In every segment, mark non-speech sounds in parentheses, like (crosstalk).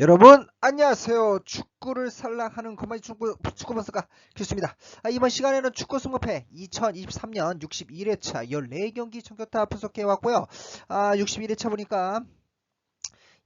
여러분 안녕하세요. 축 구를 살랑하는 거마지 축구 축구 번스가 교수입니다. 아, 이번 시간에는 축구 승부패 2023년 61회차 14경기 청교타 분석해 왔고요. 아 61회차 보니까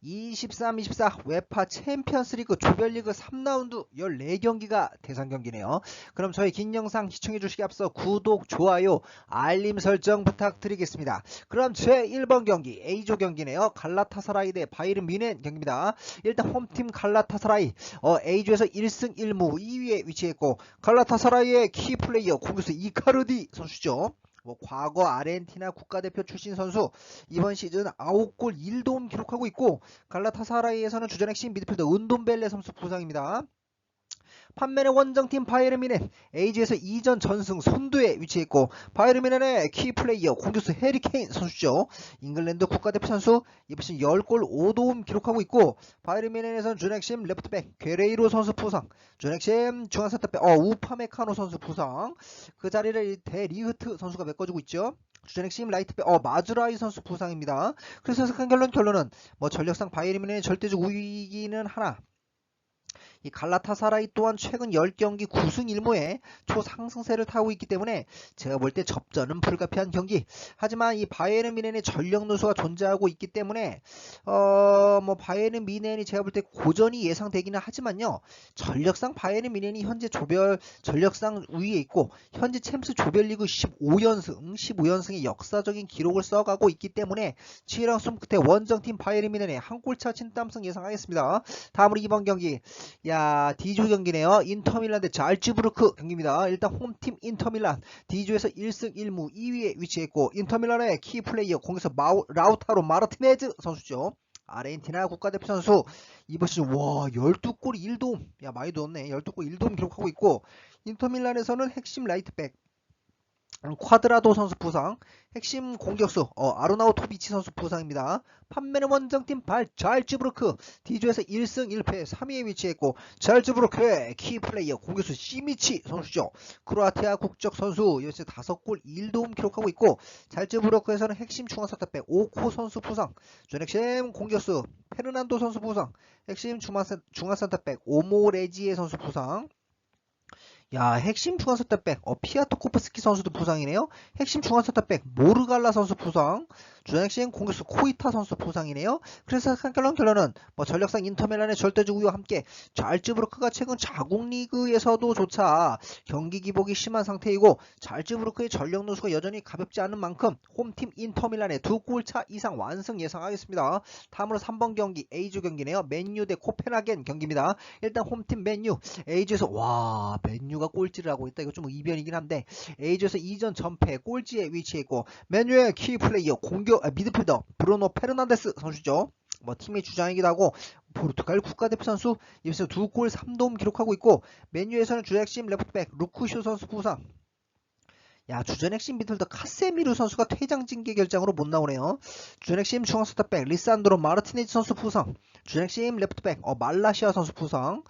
23, 24 웨파 챔피언스리그 조별리그 3라운드 14경기가 대상 경기네요. 그럼 저희 긴 영상 시청해 주시기 앞서 구독, 좋아요, 알림 설정 부탁드리겠습니다. 그럼 제 1번 경기 A조 경기네요. 갈라타사라이 대 바이른 미넨 경기입니다. 일단 홈팀 갈라타사라이 어, A조에서 1승 1무 2위에 위치했고 갈라타사라이의 키플레이어 공격수 이카르디 선수죠. 뭐 과거 아르헨티나 국가대표 출신 선수 이번 시즌 9골 1도움 기록하고 있고 갈라타사라이에서는 주전 핵심 미드필더 은돈벨레 선수 부상입니다. 판매는 원정팀 바이에른미넨 A지에서 2전 전승 선두에 위치했고 바이에른미넨의 키플레이어 공격수 해리케인 선수죠. 잉글랜드 국가대표 선수 시즌 10골 5도움 기록하고 있고 바이에른미넨에서는 준핵심 레프트백 괴레이로 선수 부상 준핵심 중앙센터백 어 우파메카노 선수 부상 그 자리를 데리흐트 선수가 메꿔주고 있죠. 주전핵심 라이트백 어 마즈라이 선수 부상입니다. 그래서 생각한 결론 결론은 뭐 전력상 바이에른미넨의 절대적 우위기는 하나 이 갈라타사라이 또한 최근 10경기 9승 1무에 초상승세를 타고 있기 때문에 제가 볼 때 접전은 불가피한 경기. 하지만 이 바이에른 미넨의 전력 누수가 존재하고 있기 때문에 어 뭐 바이에른 미넨이 제가 볼 때 고전이 예상되기는 하지만요. 전력상 바이에른 미넨이 현재 조별 전력상 우위에 있고 현재 챔스 조별리그 15연승 15연승의 역사적인 기록을 써가고 있기 때문에 치열한 숨 끝에 원정팀 바이에른 미넨의 한 골차 진땀승 예상하겠습니다. 다음으로 이번 경기 야 D조 경기네요. 인터밀란 대 잘츠부르크 경기입니다. 일단 홈팀 인터밀란 D조에서 1승 1무 2위에 위치했고 인터밀란의 키플레이어 공격수 마우, 라우타로 마르티네즈 선수죠. 아르헨티나 국가대표 선수 이번 시즌 와 12골 1도움 야 많이 넣었네 12골 1도움 기록하고 있고 인터밀란에서는 핵심 라이트백 쿼드라도 선수 부상, 핵심 공격수 어, 아르나우 토비치 선수 부상입니다. 판매는 원정팀 발 잘츠부르크 D조에서 1승 1패 3위에 위치했고 잘츠부르크의 키플레이어 공격수 시미치 선수죠. 크로아티아 국적 선수 연세 5골 1도움 기록하고 있고 잘츠부르크에서는 핵심 중앙센터백 오코 선수 부상, 전핵심 공격수 페르난도 선수 부상, 핵심 중앙센, 중앙센터백 오모레지에 선수 부상 야 핵심 중앙센터백 어, 피아토코프스키 선수도 부상이네요. 핵심 중앙센터백 모르갈라 선수 부상, 주핵심 공격수 코이타 선수 부상이네요. 그래서 결론 결론은 뭐 전력상 인터밀란의 절대적 우위와 함께 잘츠부르크가 최근 자국 리그에서도 조차 경기 기복이 심한 상태이고 잘츠부르크의 전력 누수가 여전히 가볍지 않은 만큼 홈팀 인터밀란의 두 골차 이상 완승 예상하겠습니다. 다음으로 3번 경기 A조 경기네요. 맨유 대 코펜하겐 경기입니다. 일단 홈팀 맨유 A조에서 와 맨유 맨유가 꼴찌를 하고 있다. 이거 좀 이변이긴 한데 A조에서 2전 전패 꼴찌에 위치했고 맨유의 키 플레이어 공격 아, 미드필더 브루노 페르난데스 선수죠. 뭐 팀의 주장이기도 하고 포르투갈 국가대표 선수 이번에 두골 3도움 기록하고 있고 맨유에서는 주핵심 레프트백 루쿠쇼 선수 부상 야 주전 핵심 미들더 카세미루 선수가 퇴장 징계 결정으로 못 나오네요. 주전 핵심 중앙 스타백 리산드로 마르티네즈 선수 부상. 주전 핵심 레프트백 어 말라시아 선수 부상.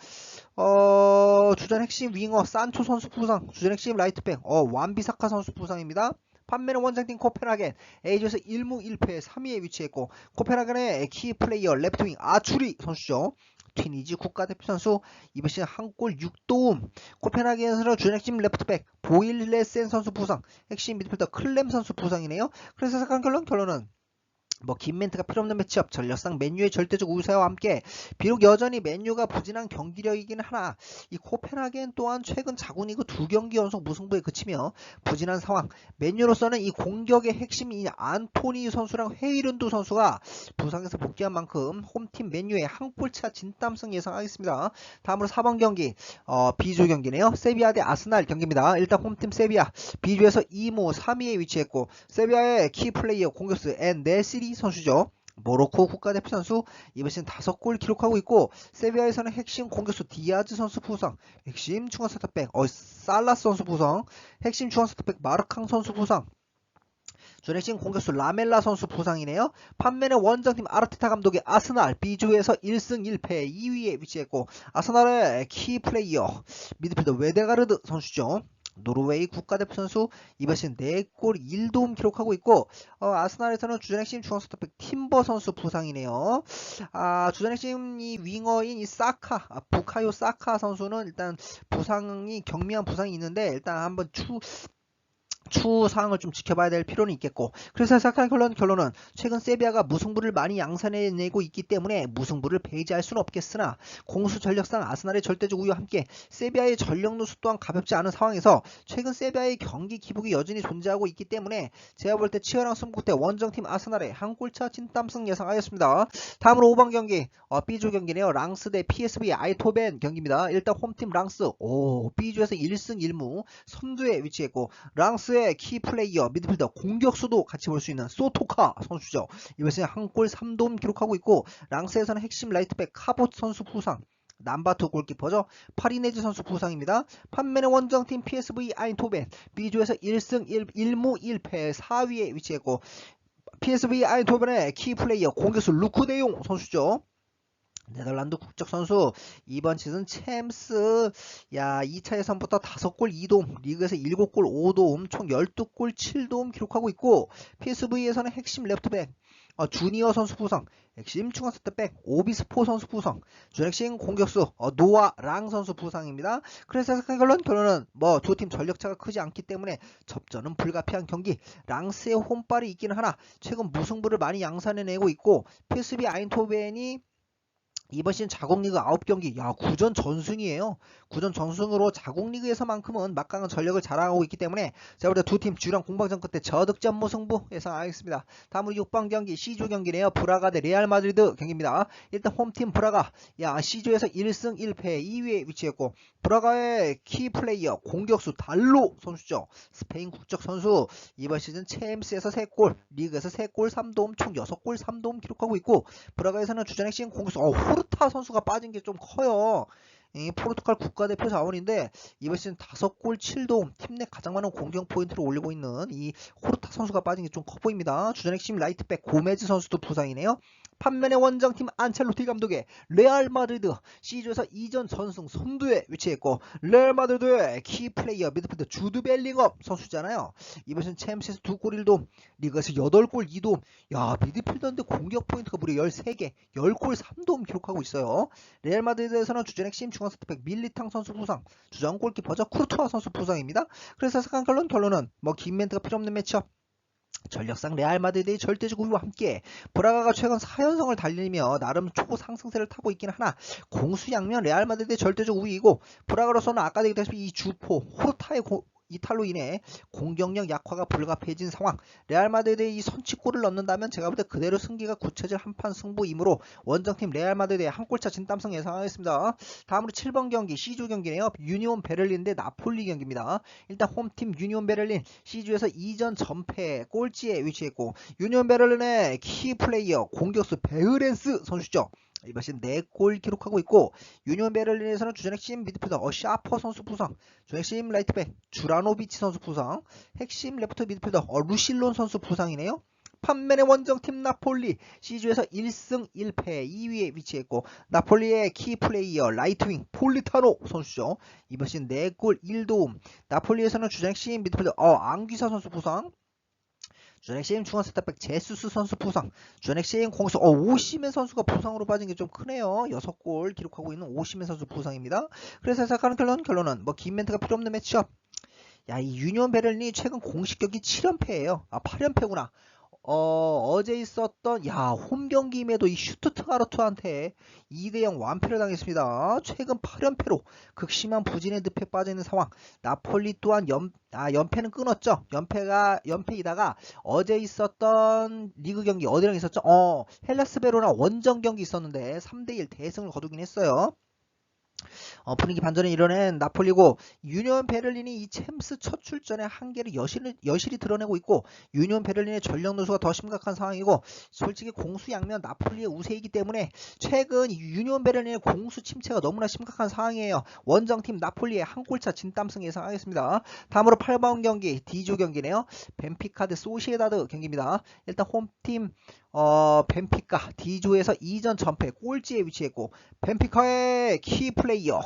어 주전 핵심 윙어 산초 선수 부상. 주전 핵심 라이트백 어 완비사카 선수 부상입니다. 판매는 원정팀 코펜하겐 A조에서 1무 1패 3위에 위치했고 코펜하겐의 키 플레이어 레프트윙 아추리 선수죠. 튀니지 국가대표 선수 이번 시즌 한 골 6도움 코펜하겐에서 준 핵심 레프트백 보일레센 선수 부상 핵심 미드필더 클렘 선수 부상이네요 그래서 생각한 결론 결론은 뭐 긴 멘트가 필요 없는 매치업 전력상 맨유의 절대적 우세와 함께 비록 여전히 맨유가 부진한 경기력이긴 하나 이 코펜하겐 또한 최근 자군이그 두 경기 연속 무승부에 그치며 부진한 상황. 맨유로서는 이 공격의 핵심 인 안토니 선수랑 헤이른두 선수가 부상에서 복귀한 만큼 홈팀 맨유의 한 골차 진땀승 예상하겠습니다. 다음으로 4번 경기 어, B조 경기네요. 세비야 대 아스날 경기입니다. 일단 홈팀 세비야. B조에서 2무 3위에 위치했고 세비야의 키플레이어 공격수 앤 네시리 선수죠. 모로코 국가대표 선수 이번 시즌 5골 기록하고 있고 세비야에서는 핵심 공격수 디아즈 선수 부상, 핵심 중앙 센터백 어 살라스 선수 부상, 핵심 중앙 센터백 마르캉 선수 부상, 준핵심 공격수 라멜라 선수 부상이네요. 판면의 원정팀 아르테타 감독의 아스날 B조에서 1승 1패 2위에 위치했고 아스날의 키 플레이어 미드필더 웨데가르드 선수죠. 노르웨이 국가대표 선수 이번 시즌 4골 1도움 기록하고 있고 어, 아스날에서는 주전 핵심 중앙 스톱백 팀버 선수 부상이네요. 아, 주전 핵심 이 윙어인 이 사카 아, 부카요 사카 선수는 일단 부상이 경미한 부상이 있는데 일단 한번 추 추후 사항을 좀 지켜봐야 될 필요는 있겠고 그래서 생각한 결론, 결론은 최근 세비야가 무승부를 많이 양산해내고 있기 때문에 무승부를 배제할 수는 없겠으나 공수 전력상 아스날의 절대적 우위와 함께 세비야의 전력 누수 또한 가볍지 않은 상황에서 최근 세비야의 경기 기복이 여전히 존재하고 있기 때문에 제가 볼 때 치열한 승부 때 원정팀 아스날의 한 골차 진땀승 예상하였습니다. 다음으로 5번 경기 어, B조 경기네요. 랑스 대 PSV 아이토벤 경기입니다. 일단 홈팀 랑스 오 B조에서 1승 1무 선두에 위치했고 랑스의 키 플레이어 미드필더 공격수도 같이 볼 수 있는 소토카 선수죠. 이번 시즌 한골 3도움 기록하고 있고 랑스에서는 핵심 라이트백 카봇 선수 부상 남바투 골키퍼죠. 파리네즈 선수 부상입니다. 판매는 원정팀 PSV 아인토벤 B조에서 1승 1, 1무 1패 4위에 위치했고 PSV 아인토벤의 키 플레이어 공격수 루크 데용 선수죠. 네덜란드 국적 선수 이번 시즌 챔스 야 2차 예선부터 5골 2도움 리그에서 7골 5도움 총 12골 7도움 기록하고 있고 PSV에서는 핵심 레프트백 어, 주니어 선수 부상 핵심 중앙 세트백 오비스포 선수 부상 준핵심 공격수 어, 노아 랑 선수 부상입니다. 그래서 결론 결론은 뭐 두 팀 전력차가 크지 않기 때문에 접전은 불가피한 경기 랑스의 홈발이 있기는 하나 최근 무승부를 많이 양산해내고 있고 PSV 아인토벤이 이번 시즌 자국리그 9경기 야 9전 전승이에요. 9전 전승으로 자국리그에서만큼은 막강한 전력을 자랑하고 있기 때문에 제가 볼때 두 팀 주랑 공방전 끝에 저득점 무승부 예상하겠습니다. 다음으로 6번 경기 C조 경기네요. 브라가 대 레알 마드리드 경기입니다. 일단 홈팀 브라가 야 C조에서 1승 1패 2위에 위치했고 브라가의 키 플레이어 공격수 달로 선수죠. 스페인 국적 선수 이번 시즌 챔스에서 3골 리그에서 3골 3도움 총 6골 3도움 기록하고 있고 브라가에서는 주전 핵심 공격수 어, 포르타 선수가 빠진 게 좀 커요. 이 포르투갈 국가대표 자원인데 이번 시즌 5골 7도움 팀 내 가장 많은 공격 포인트를 올리고 있는 이 호르타 선수가 빠진 게 좀 커 보입니다. 주전 핵심 라이트백 고메즈 선수도 부상이네요. 판면의 원정팀 안첼로티 감독의 레알 마드리드 시즌에서 이전 전승 선두에 위치했고 레알 마드리드의 키 플레이어 미드필더 주드 벨링업 선수잖아요. 이번 시즌 챔스에서 2골 1도 리그에서 8골 2도 야 미드필더인데 공격 포인트가 무려 13개 10골 3도움 기록하고 있어요. 레알 마드리드에서는 주전 핵심 중앙 세트백 밀리탕 선수 부상 주전 골키퍼죠 쿠르투아 선수 부상입니다. 그래서 생각한 결론 결론은 뭐긴 멘트가 필요 없는 매치업 전력상 레알 마드리드의 절대적 우위와 함께 브라가가 최근 4연성을 달리며 나름 초상승세를 타고 있긴 하나 공수 양면 레알 마드리드의 절대적 우위이고 브라가로서는 아까 얘기했다시피 이 주포 호르타의 고, 이탈로 인해 공격력 약화가 불가피해진 상황. 레알 마드리드의 이 선취골을 넣는다면 제가 볼 때 그대로 승기가 굳혀질 한판 승부이므로 원정팀 레알 마드리드의 한 골차 진땀승 예상하겠습니다. 다음으로 7번 경기 C조 경기네요. 유니온 베를린 대 나폴리 경기입니다. 일단 홈팀 유니온 베를린 C조에서 2전 전패 꼴찌에 위치했고 유니온 베를린의 키 플레이어 공격수 베흐렌스 선수죠. 이번 시즌 4골 기록하고 있고 유니온 베를린에서는 주전 핵심 미드필더 어샤퍼 선수 부상 주전 핵심 라이트백 주라노비치 선수 부상 핵심 레프트 미드필더 어, 루실론 선수 부상이네요. 판면의 원정팀 나폴리 C조에서 1승 1패 2위에 위치했고 나폴리의 키 플레이어 라이트윙 폴리타노 선수죠. 이번 시즌 4골 1도움. 나폴리에서는 주전 핵심 미드필더 어, 앙귀사 선수 부상 주넥시임 중앙 세터백 제수스 선수 부상. 주넥시임 공수 어 오시멘 선수가 부상으로 빠진 게 좀 크네요. 6골 기록하고 있는 오시멘 선수 부상입니다. 그래서 생각하는 결론 결론은 뭐 긴 멘트가 필요 없는 매치업. 야 이 유니온 베를린이 최근 공식 경기 7연패예요. 아 8연패구나 어, 어제 있었던 야, 홈 경기임에도 이 슈투트가르트한테 2대 0 완패를 당했습니다. 최근 8연패로 극심한 부진의 늪에 빠져 있는 상황. 나폴리 또한 연, 아, 연패는 끊었죠. 연패가 연패이다가 어제 있었던 리그 경기 어디랑 있었죠? 어, 헬라스 베로나 원정 경기 있었는데 3대 1 대승을 거두긴 했어요. 어, 분위기 반전을 이뤄낸 나폴리고 유니온 베를린이 이 챔스 첫 출전에 한계를 여실히, 여실히 드러내고 있고 유니온 베를린의 전력 누수가 더 심각한 상황이고 솔직히 공수 양면 나폴리의 우세이기 때문에 최근 이 유니온 베를린의 공수 침체가 너무나 심각한 상황이에요. 원정팀 나폴리의 한 골차 진땀승 예상하겠습니다. 다음으로 8번 경기 D조 경기네요. 벤피카 드 소시에다드 경기입니다. 일단 홈팀 어, 벤피카 D조에서 2전 전패 꼴찌에 위치했고 벤피카의 키 플레이어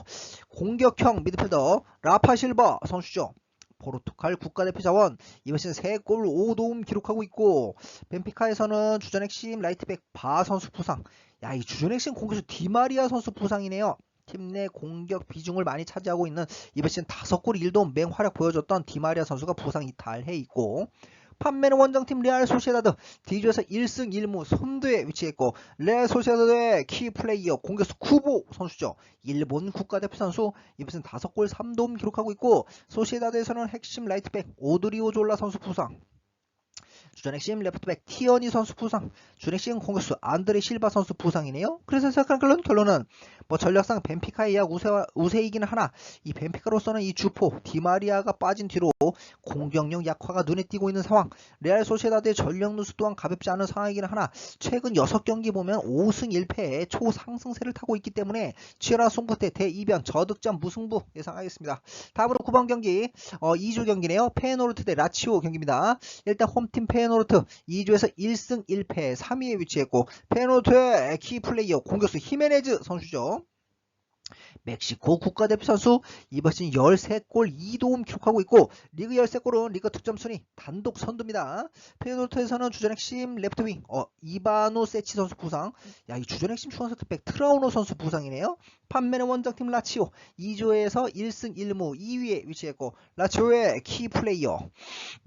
공격형 미드필더 라파 실버 선수죠. 포르투갈 국가대표 자원 이번 시즌 3골 5도움 기록하고 있고 벤피카에서는 주전 핵심 라이트백 바 선수 부상 야 이 주전 핵심 공격수 디마리아 선수 부상이네요. 팀 내 공격 비중을 많이 차지하고 있는 이번 시즌 5골 1도움 맹활약 보여줬던 디마리아 선수가 부상 이탈해 있고 판매는 원정팀 레알 소시에다드 D조에서 1승 1무 선두에 위치했고 레알 소시에다드의 키 플레이어 공격수 쿠보 선수죠. 일본 국가대표 선수 이번엔 5골 3도움 기록하고 있고 소시에다드에서는 핵심 라이트백 오드리오 졸라 선수 부상 주전 핵심 레프트백 티어니 선수 부상, 준 핵심 공격수 안드레 실바 선수 부상이네요. 그래서 생각한 결론, 결론은 뭐 전략상 벤피카의 약 우세, 우세이기는 하나 이 벤피카로서는 이 주포 디마리아가 빠진 뒤로 공격력 약화가 눈에 띄고 있는 상황. 레알 소시에다드의 전력 누수 또한 가볍지 않은 상황이기는 하나 최근 6경기 보면 5승 1패의 초상승세를 타고 있기 때문에 치열한 승부대 대이변 저득점 무승부 예상하겠습니다. 다음으로 9번 경기 어, 2주 경기네요. 페노르트 대 라치오 경기입니다. 일단 홈팀 페 노르트 2주에서 1승 1패 3위에 위치했고 페노르트의 키 플레이어 공격수 히메네즈 선수죠. 멕시코 국가대표 선수 이번 시즌 13골 2도움 기록하고 있고 리그 13골은 리그 득점 순위 단독 선두입니다. 페노르트에서는 주전 핵심 레프트 윙 어, 이바노 세치 선수 부상 야 이 주전 핵심 중앙 세트백 트라우노 선수 부상이네요. 판매는 원정팀 라치오 2조에서 1승 1무 2위에 위치했고 라치오의 키 플레이어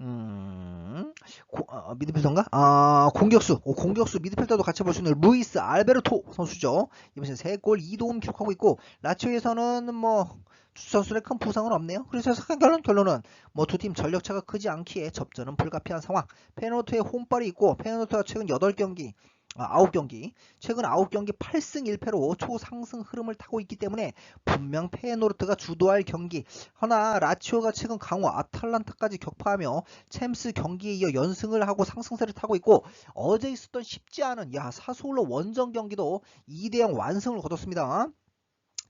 음, 고, 어, 미드필더인가? 아, 공격수 오, 공격수 미드필더도 같이 볼 수 있는 루이스 알베르토 선수죠. 이번 시즌 3골 2도움 기록하고 있고 라치오 에서는 뭐 선수의 큰 부상은 없네요. 그래서 결론, 결론은 뭐 두 팀 전력차가 크지 않기에 접전은 불가피한 상황. 페노트의 홈발이 있고 페노트가 최근 8경기 아, 9경기 최근 9경기 8승 1패로 초상승 흐름을 타고 있기 때문에 분명 페노르트가 주도할 경기 허나 라치오가 최근 강호 아탈란타까지 격파하며 챔스 경기에 이어 연승을 하고 상승세를 타고 있고 어제 있었던 쉽지 않은 야 사소울로 원정 경기도 2대0 완승을 거뒀습니다.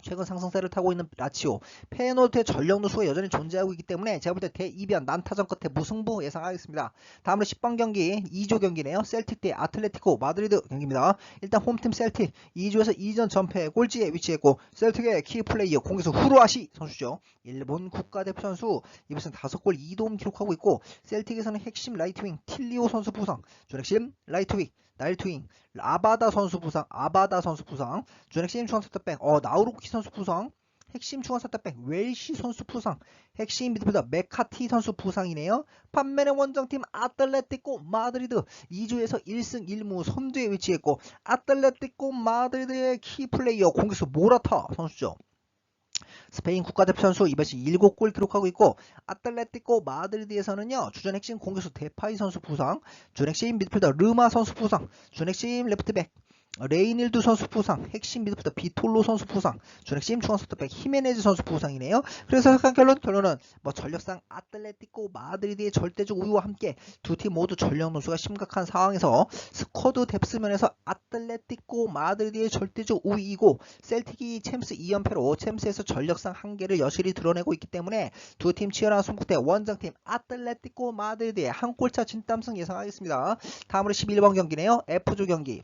최근 상승세를 타고 있는 라치오 페노르트의 전력 누 수가 여전히 존재하고 있기 때문에 제가 볼 때 대이변 난타전 끝에 무승부 예상하겠습니다. 다음으로 10번 경기 2조 경기네요. 셀틱 대 아틀레티코 마드리드 경기입니다. 일단 홈팀 셀틱 2조에서 2전 전패 꼴찌에 위치했고 셀틱의 키 플레이어 공격수 후루아시 선수죠. 일본 국가대표 선수 이번엔 5골 2도움 기록하고 있고 셀틱에서는 핵심 라이트윙 틸리오 선수 부상 준핵심 라이트윙 나일트윙 아바다 선수 부상 아바다 선수 부상 준핵심 중앙 센터백 어 나우루키 선수 부상 핵심 중앙 센터백 웰시 선수 부상 핵심 미드필더 메카티 선수 부상이네요. 판매는 원정팀 아틀레티코 마드리드 2주에서 1승 1무 선두에 위치했고 아틀레티코 마드리드의 키플레이어 공격수 모라타 선수죠 스페인 국가대표 선수 이번 시 7골 기록하고 있고 아틀레티코 마드리드에서는요 주전 핵심 공격수 데파이 선수 부상 준 핵심 미드필더 르마 선수 부상 준 핵심 레프트백 레이닐드 선수 부상, 핵심 미드필더 비톨로 선수 부상, 준핵심 중앙선수백 히메네즈 선수 부상이네요. 그래서 약간 결론 결론은 뭐 전력상 아틀레티코 마드리드의 절대적 우위와 함께 두 팀 모두 전력 누수가 심각한 상황에서 스쿼드 뎁스 면에서 아틀레티코 마드리드의 절대적 우위이고 셀틱이 챔스 2연패로 챔스에서 전력상 한계를 여실히 드러내고 있기 때문에 두 팀 치열한 승부대 원정팀 아틀레티코 마드리드의 한 골차 진땀승 예상하겠습니다. 다음으로 11번 경기네요. F조 경기.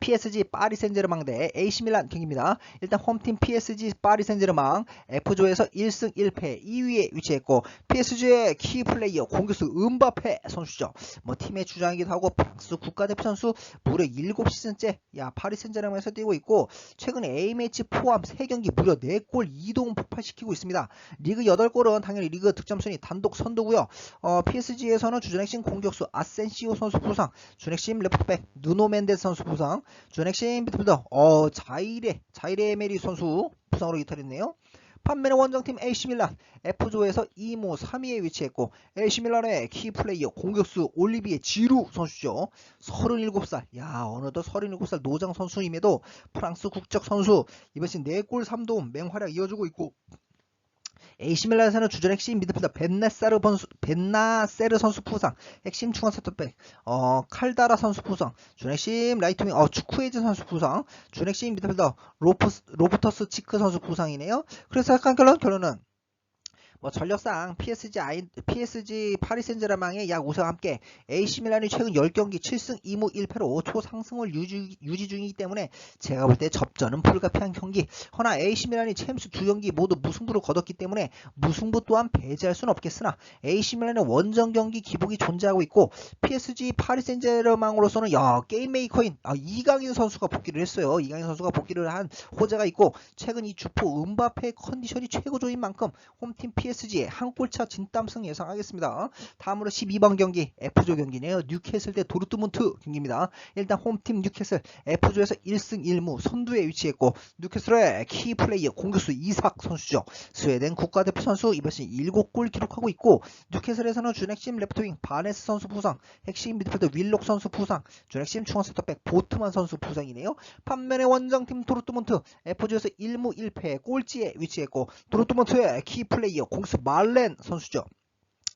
PSG 파리 센제르맹 대 AC 밀란 경기입니다. 일단 홈팀 PSG 파리 센제르맹 F조에서 1승 1패 2위에 위치했고 PSG의 키 플레이어 공격수 은바페 선수죠. 뭐 팀의 주장이기도 하고 프랑스 국가대표 선수 무려 7시즌째 야 파리 센제르맹에서 뛰고 있고 최근 A매치 포함 3경기 무려 4골 2도움 폭발시키고 있습니다. 리그 8골은 당연히 리그 득점 순위 단독 선두고요. 어, PSG에서는 주전 핵심 공격수 아센시오 선수 부상, 준핵심 레프트백 누노 멘데스 선수 부상, 준핵심 미드필더 어 자이레 자이레 메리 선수 부상으로 이탈했네요. 반면에 원정팀 AC밀란 F조에서 2무 3위에 위치했고 AC밀란의 키플레이어 공격수 올리비에 지루 선수죠. 37살. 야 어느덧 37살 노장 선수임에도 프랑스 국적 선수 이번 시즌 4골 3도움 맹활약 이어주고 있고 AC밀란에서는 주전 핵심 미드필더 벤나사르 선수, 벤나세르 선수 부상, 핵심 중앙 세터백, 어, 칼다라 선수 부상, 준 핵심 라이트윙, 어, 추쿠에즈 선수 부상, 준 핵심 미드필더 로프스, 로브터스 치크 선수 부상이네요. 그래서 약간 결론, 결론은 뭐 전력상 PSG 아이, PSG 파리 센제르맹의 약 우승과 함께 AC 밀란이 최근 10경기 7승 2무 1패로 초상승을 유지, 유지 중이기 때문에 제가 볼 때 접전은 불가피한 경기. 허나 AC 밀란이 챔스 두 경기 모두 무승부를 거뒀기 때문에 무승부 또한 배제할 수는 없겠으나 AC 밀란의 원정 경기 기복이 존재하고 있고 PSG 파리 센제르맹으로서는 야 게임 메이커인 아, 이강인 선수가 복귀를 했어요. 이강인 선수가 복귀를 한 호재가 있고 최근 이 주포 음바페의 컨디션이 최고조인 만큼 홈팀 PSG 의 한 골차 진땀승 예상하겠습니다. 다음으로 12번 경기 F조 경기네요. 뉴캐슬 대 도르트문트 경기입니다. 일단 홈팀 뉴캐슬 F조에서 1승 1무 선두에 위치했고 뉴캐슬의 키 플레이어 공격수 이삭 선수죠. 스웨덴 국가대표 선수 이번 시즌 7골 기록하고 있고 뉴캐슬에서는 준핵심 레프트윙 바네스 선수 부상, 핵심 미드필더 윌록 선수 부상, 준핵심 중앙 센터백 보트만 선수 부상이네요. 반면에 원정팀 도르트문트 F조에서 1무 1패 꼴찌에 위치했고 도르트문트의 키 플레이어 공수 말렌 선수죠.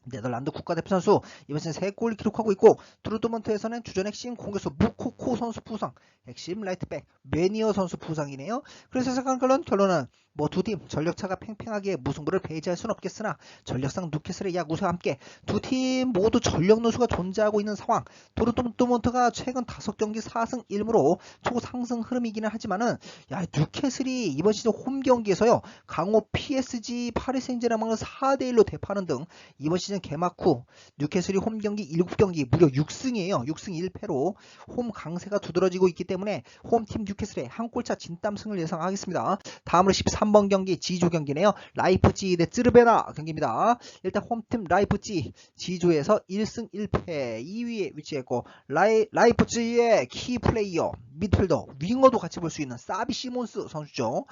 네덜란드 국가대표 선수 이번 시즌 3골 기록하고 있고 드루드먼트에서는 주전 핵심 공격수 무코코 선수 부상 핵심 라이트백 메니어 선수 부상이네요. 그래서 생각한 결론, 결론은 뭐 두 팀 전력차가 팽팽하게 무승부를 배제할 수는 없겠으나 전력상 누캐슬의 약 우승과 함께 두 팀 모두 전력 누수가 존재하고 있는 상황 도르트문트가 최근 5경기 4승 1무로 초상승 흐름이기는 하지만은 야 뉴캐슬이 이번 시즌 홈 경기에서요 강호 PSG 파리 생제르맹을 4대1로 대파하는 등 이번 시즌 개막 후 뉴캐슬이 홈 경기 7경기 무려 6승이에요. 6승 1패로 홈 강세가 두드러지고 있기 때문에 홈팀 뉴캐슬의 한 골차 진땀승을 예상하겠습니다. 다음으로 13번 경기 지조 경기네요. 라이프지 대 쯔르베나 경기입니다. 일단 홈팀 라이프지 지조에서 1승 1패 2위에 위치했고 라이, 라이프지의 키 플레이어 미드필더 윙어도 같이 볼 수 있는 사비 시몬스 선수죠.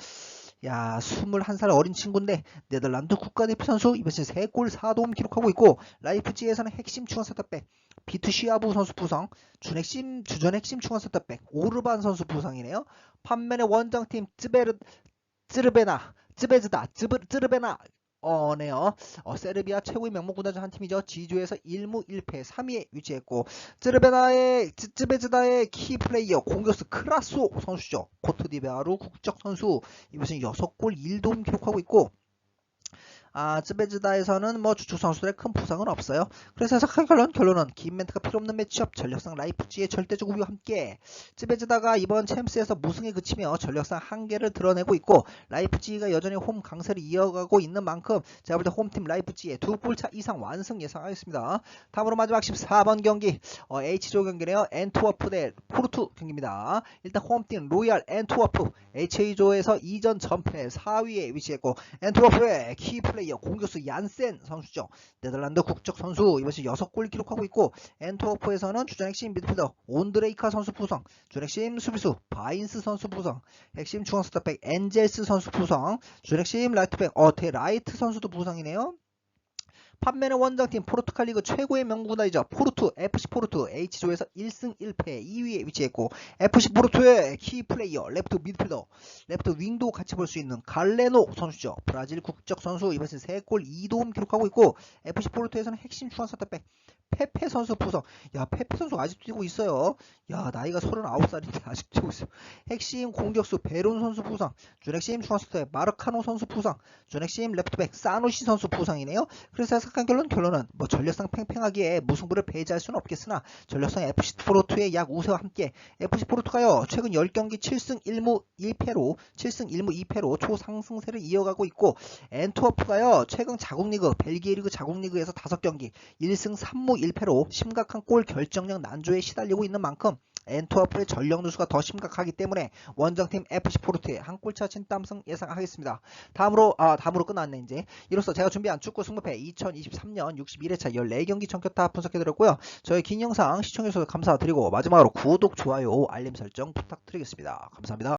야, 21살 어린 친구인데 네덜란드 국가대표 선수 이번 시즌 3골 4도움 기록하고 있고 라이프지에서는 핵심 중앙 센터백 비투시아부 선수 부상, 준핵심 주전 핵심 중앙 센터백 오르반 선수 부상이네요. 반면에 원정팀 쯔베르 쯔르베나 쯔베즈다 쯔르, 쯔르베나 어네요. 어, 세르비아 최고의 명문 군단 중한 팀이죠. 지조에서 1무 1패 3위에 위치했고 쯔르베나의 쯔베즈다의 키 플레이어 공격수 크라소 선수죠. 코트디베아루 국적 선수 이것은 6골 1도움 기록하고 있고 아, 쯔베즈다에서는 뭐 주축 선수들의 큰 부상은 없어요. 그래서 해석한 결론, 결론은 긴 멘트가 필요 없는 매치업, 전력상 라이프지의 절대적 우위와 함께 쯔베즈다가 이번 챔스에서 무승에 그치며 전력상 한계를 드러내고 있고 라이프지가 여전히 홈 강세를 이어가고 있는 만큼 제가 볼 때 홈팀 라이프지의 두 골차 이상 완승 예상하겠습니다. 다음으로 마지막 14번 경기 어, H조 경기네요. 엔트워프 대 포르투 경기입니다. 일단 홈팀 로얄 엔트워프 H조에서 2전 전패 4위에 위치했고 엔트워프의 키 플레이 어 공격수 얀센 선수죠. 네덜란드 국적 선수 이번 시즌 6골 기록하고 있고 엔트워프에서는 주전 핵심 미드필더 온드레이카 선수 부상, 준 핵심 수비수 바인스 선수 부상, 핵심 중앙 스타백 엔젤스 선수 부상, 준 핵심 라이트백 어테 라이트 선수도 부상이네요. 판매는 원정팀 포르투갈 리그 최고의 명문구단이죠. 포르투, FC 포르투 H조에서 1승 1패 2위에 위치했고 FC 포르투의 키 플레이어 레프트 미드필더, 레프트 윙도 같이 볼 수 있는 갈레노 선수죠. 브라질 국적 선수 이번 시즌 3골 2도움 기록하고 있고 FC 포르투에서는 핵심 중앙 센터백 페페 선수 부상. 야, 페페 선수 아직도 뛰고 있어요. 야, 나이가 39살인데 (laughs) 아직도 뛰고 있어요. 핵심 공격수 베론 선수 부상. 준핵심 중앙수태 마르카노 선수 부상. 준핵심 레프트백 사누시 선수 부상이네요. 그래서 해석한 결론 결론은 뭐 전력상 팽팽하기에 무승부를 배제할 수는 없겠으나 전력상 FC 포르투의 약 우세와 함께 FC 포르투가요. 최근 10경기 7승 1무 1패로 7승 1무 2패로 초상승세를 이어가고 있고 엔트워프가요. 최근 자국리그 벨기에 리그 자국리그에서 5경기 1승 3무 1패로 심각한 골 결정력 난조에 시달리고 있는 만큼 엔트워프의 전력 누수가 더 심각하기 때문에 원정팀 FC 포르투의 한 골차 진땀승 예상하겠습니다. 다음으로 아 다음으로 끝났네 이제 이로써 제가 준비한 축구 승부패 2023년 61회차 14경기 전격타 분석해드렸고요. 저희 긴 영상 시청해주셔서 감사드리고 마지막으로 구독, 좋아요, 알림 설정 부탁드리겠습니다. 감사합니다.